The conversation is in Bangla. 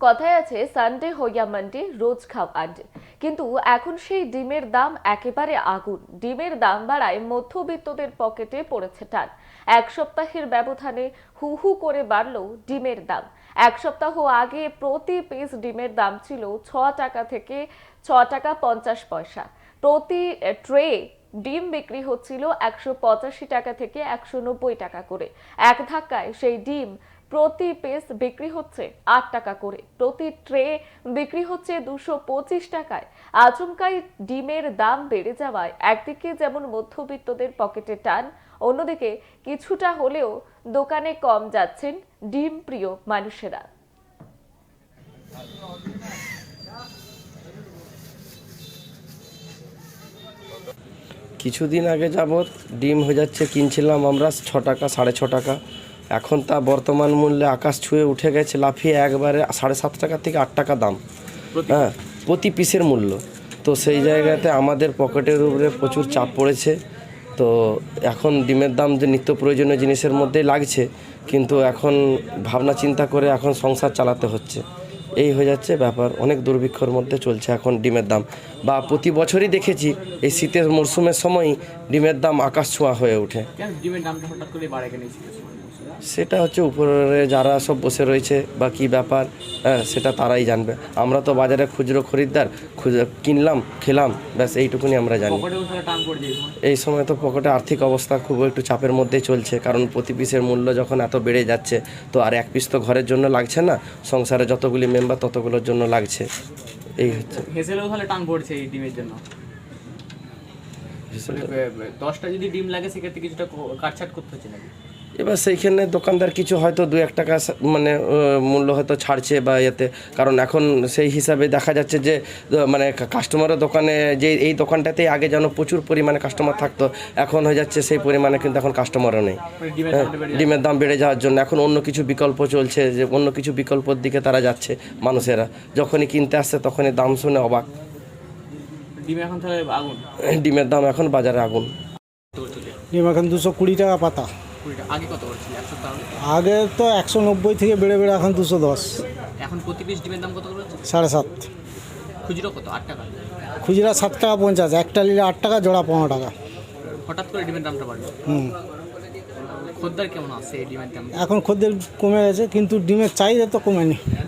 কথায় আছে সানডে হইয়া মানডে রোজ খাও আন্ডে কিন্তু এখন সেই ডিমের দাম একেবারে আগুন। ডিমের দাম বাড়ায় মধ্যবিত্তদের পকেটে পড়েছে টান। এক সপ্তাহের ব্যবধানে হু হু করে বাড়ল ডিমের দাম। এক সপ্তাহ আগে প্রতি পিস ডিমের দাম ছিল ছ টাকা থেকে ছ টাকা পঞ্চাশ পয়সা। প্রতি ট্রে ডিম বিক্রি হচ্ছিল একশো পঁচাশি টাকা থেকে একশো নব্বই টাকা করে। এক ধাক্কায় সেই ডিম প্রতি পিস বিক্রি হচ্ছে আট টাকা করে। প্রতি ট্রে বিক্রি হচ্ছে দুশো পঁচিশ টাকায়। আচমকাই ডিমের দাম বেড়ে যাওয়ায় একদিকে যেমন মধ্যবিত্তদের পকেটে টান, অন্যদিকে কিছুটা হলেও দোকানে কম যাচ্ছেন ডিম প্রিয় মানুষেরা। কিছুদিন আগে যাবৎ ডিম হয়ে যাচ্ছে কিনছিলাম আমরা, ছ টাকা, সাড়ে ছ টাকা। এখন তা বর্তমান মূল্যে আকাশ ছুঁয়ে উঠে গেছে লাফিয়ে একবারে সাড়ে সাত টাকা থেকে আট টাকা দাম। হ্যাঁ প্রতি পিসের মূল্য। তো সেই জায়গাতে আমাদের পকেটের উপরে প্রচুর চাপ পড়েছে। তো এখন ডিমের দাম যে নিত্য প্রয়োজনীয় জিনিসের মধ্যেই লাগছে কিন্তু এখন ভাবনা চিন্তা করে এখন সংসার চালাতে হচ্ছে। এই হয়ে যাচ্ছে ব্যাপার অনেক দুর্ভিক্ষর মধ্যে চলছে এখন ডিমের দাম। বা প্রতি বছরই দেখেছি এই শীতের মরশুমের সময়ই ডিমের দাম আকাশ ছোঁয়া হয়ে ওঠে। ডিমের দামটা হঠাৎ করে বাড়ে কেন? সেটা হচ্ছে উপরে যারা সব বসে রয়েছে বা কী ব্যাপার হ্যাঁ সেটা তারাই জানবে। আমরা তো বাজারে খুচরো খরিদ্দার খুচরো কিনলাম খেলাম ব্যাস এইটুকুনি আমরা জানি। এই সময়। তো পকেটে আর্থিক অবস্থা খুব একটু চাপের মধ্যেই চলছে কারণ প্রতি পিসের মূল্য যখন এত বেড়ে যাচ্ছে তো আর এক পিস তো ঘরের জন্য লাগছে না সংসারে যতগুলি মেম্বার ততগুলোর জন্য লাগছে। এই হচ্ছে। হেসেলেও তাহলে টান পড়ছে এই ডিমের জন্য। বে- বে- দশটা যদি ডিম লাগে সেক্ষেত্রে কিছুটা কাটছাট করতে হচ্ছে নাকি? এবার সেইখানে দোকানদার কিছু হয়তো দু এক টাকা মানে মূল্য হয়তো ছাড়ছে বা ইয়েতে কারণ এখন সেই হিসাবে দেখা যাচ্ছে যে মানে কাস্টমারের দোকানে যে এই দোকানটাতেই আগে যেন প্রচুর পরিমাণে কাস্টমার থাকতো এখন হয়ে যাচ্ছে সেই পরিমাণে কিন্তু এখন কাস্টমারও নেই। মানে ডিমের দাম বেড়ে যাওয়ার জন্য এখন অন্য কিছু বিকল্প চলছে যে অন্য কিছু বিকল্পর দিকে তারা যাচ্ছে মানুষেরা। যখনই কিনতে আসছে তখনই দাম শুনে অবাক। ডিম এখন তাহলে আগুন? ডিমের দাম এখন বাজারে আগুন। ডিম এখন দুশো কুড়ি টাকা পাতা। আগে কত করছিল তো একশো নব্বই থেকে বেড়ে বেড়ে এখন দুশো দশ। এখন প্রতি পিস ডিমের দাম কত করে সাড়ে সাত। খুচরো কত? আট টাকা। খুচরা সাত টাকা পঞ্চাশ একটা নিলে আট টাকা জোড়া পনেরো টাকা। হঠাৎ করে ডিমের দামটা বাড়লো? হুম। খদ্দের কেমন আছে ডিমের দাম? এখন খদ্দের কমে গেছে কিন্তু ডিমের চাহিদা তো কমেনি।